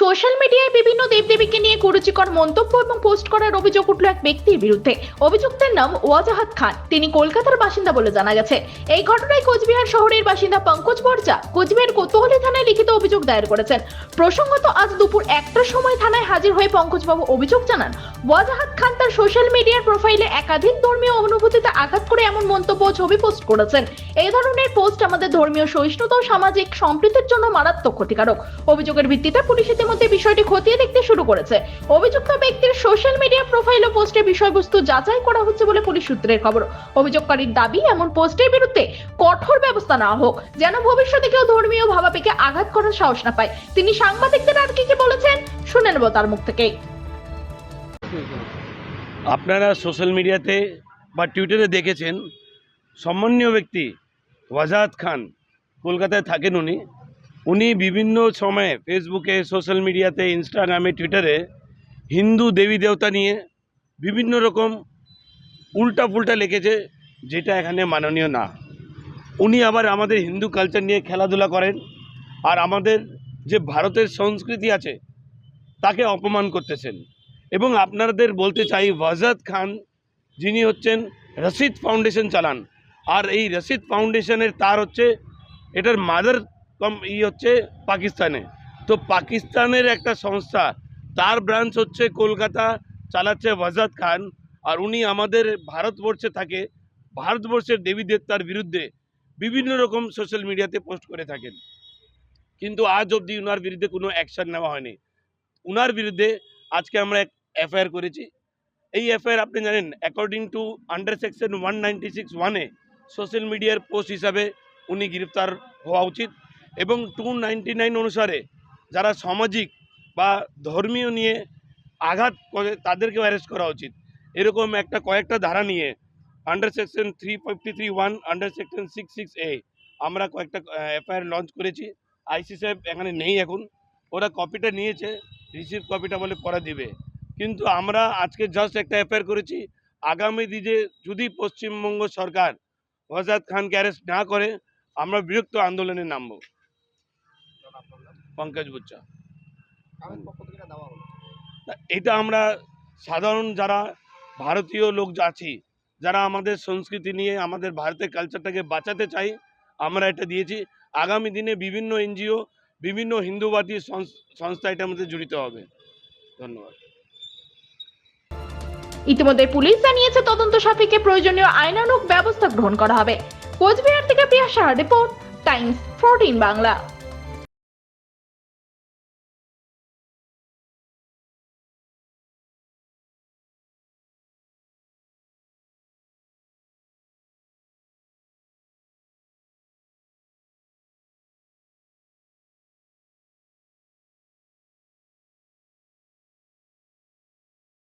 Social মিডিয়ায় বিভিন্ন দেবদেবীকে নিয়ে কুরুচিকর মন্তব্য এবং পোস্ট করার অভিযোগ উঠল এক ব্যক্তির বিরুদ্ধে। অভিযুক্তের নাম ওয়াজাহাত খান। তিনি কলকাতার বাসিন্দা বলে জানা গেছে। এই ঘটনায় কোচবিহার শহরের বাসিন্দা পঙ্কজ বর্জা কোচবিহার কোতোহলি থানায় লিখিত অভিযোগ দায়ের করেছেন। প্রসঙ্গত, আজ দুপুর একটার সময় থানায় হাজির হয়ে পঙ্কজবাবু অভিযোগ জানান, ওয়াজাহাত খান তার সোশ্যাল মিডিয়ার প্রোফাইলে একাধিক ধর্মীয় অনুভূতিতে আঘাত করে এমন মন্তব্য ছবি পোস্ট করেছেন। এই ধরনের পোস্ট আমাদের ধর্মীয় সহিষ্ণুতা ও সামাজিক সম্প্রীতির জন্য মারাত্মক ক্ষতিকারক। অভিযোগের ভিত্তিতে পুলিশ ইতিমধ্যে বিষয়টি খতিয়ে দেখতে শুরু করেছে। অভিযুক্ত ব্যক্তির সোশ্যাল মিডিয়া প্রোফাইল ও পোস্টের বিষয়বস্তু যাচাই করা হচ্ছে বলে পুলিশ সূত্রের খবর। অভিযোগকারীর দাবি, এমন পোস্টের বিরুদ্ধে কঠোর ব্যবস্থা নেওয়া হোক, যেন ভবিষ্যতে কেউ ধর্মীয় ভাবাবেগে আঘাত করার সাহস না পায়। তিনি সাংবাদিকদের আর কি কি বলেছেন, শুনে নেব তার মুখ থেকেই। আপনারা সোশ্যাল মিডিয়াতে বা টুইটারে দেখেছেন সম্মানীয় ব্যক্তি ওয়াজাদ খান, কলকাতায় থাকেন উনি। উনি বিভিন্ন সময়ে ফেসবুকে, সোশ্যাল মিডিয়াতে, ইনস্টাগ্রামে, টুইটারে হিন্দু দেবী দেবতা নিয়ে বিভিন্ন রকম উল্টা ফুলটা লিখেছে, যেটা এখানে মাননীয় না। উনি আবার আমাদের হিন্দু কালচার নিয়ে খেলাধুলা করেন আর আমাদের যে ভারতের সংস্কৃতি আছে, তাকে অপমান করতেছেন। এবং আপনাদের বলতে চাই, ওয়াজাদ খান যিনি হচ্ছেন রশিদ ফাউন্ডেশন চালান। আর এই রশিদ ফাউন্ডেশনের তার হচ্ছে, এটার মাদার কম ই হচ্ছে পাকিস্তানে। তো পাকিস্তানের একটা সংস্থা, তার ব্রাঞ্চ হচ্ছে কলকাতা, চালাচ্ছে ওয়াজাদ খান, আর উনি আমাদের ভারতবর্ষে থাকে। ভারতবর্ষের দেবী দেবতার বিরুদ্ধে বিভিন্ন রকম সোশ্যাল মিডিয়াতে পোস্ট করে থাকেন। কিন্তু আজ অবধি উনার বিরুদ্ধে কোনো অ্যাকশন নেওয়া হয়নি। উনার বিরুদ্ধে আজকে আমরা এক এফআইআর করেছি। এই এফআইআর আপনি জানেন according to under section one ninety six ওয়ানে সোশ্যাল মিডিয়ার পোস্ট হিসাবে উনি গ্রেপ্তার হওয়া উচিত। এবং টু নাইনটি নাইন অনুসারে যারা সামাজিক বা ধর্মীয় নিয়ে আঘাত করে, তাদেরকেও অ্যারেস্ট করা উচিত। এরকম একটা কয়েকটা ধারা নিয়ে under section three fifty three one under section six six A আমরা কয়েকটা এফআইআর লঞ্চ করেছি। আইসি সাহেব এখানে নেই এখন। ওরা কপিটা নিয়েছে রিসিভ কপিটা বলে পরে দিবে। কিন্তু আমরা আজকে জাস্ট একটা এফআইআর করেছি। আগামী দিনে যদি পশ্চিমবঙ্গ সরকার ওয়াজাদ খানকে অ্যারেস্ট না করে, আমরা বিরক্ত আন্দোলনে নামব। পঙ্কজ বুচ্চা। এটা আমরা সাধারণ যারা ভারতীয় লোক আছি যারা আমাদের সংস্কৃতি নিয়ে আমাদের ভারতের কালচারটাকে বাঁচাতে চাই আমরা এটা দিয়েছি। আগামী দিনে বিভিন্ন এনজিও বিভিন্ন হিন্দুবাদী সংস- সংস্থা এটার মধ্যে জড়িত হবে। ধন্যবাদ। ইতিমধ্যে পুলিশ জানিয়েছে তদন্ত সাপেক্ষে প্রয়োজনীয় আইনানুগ ব্যবস্থা গ্রহণ করা হবে। কোচবিহার থেকে Priya Saha report Times fourteen Bangla.